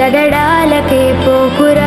జగడాలకే పోకురా.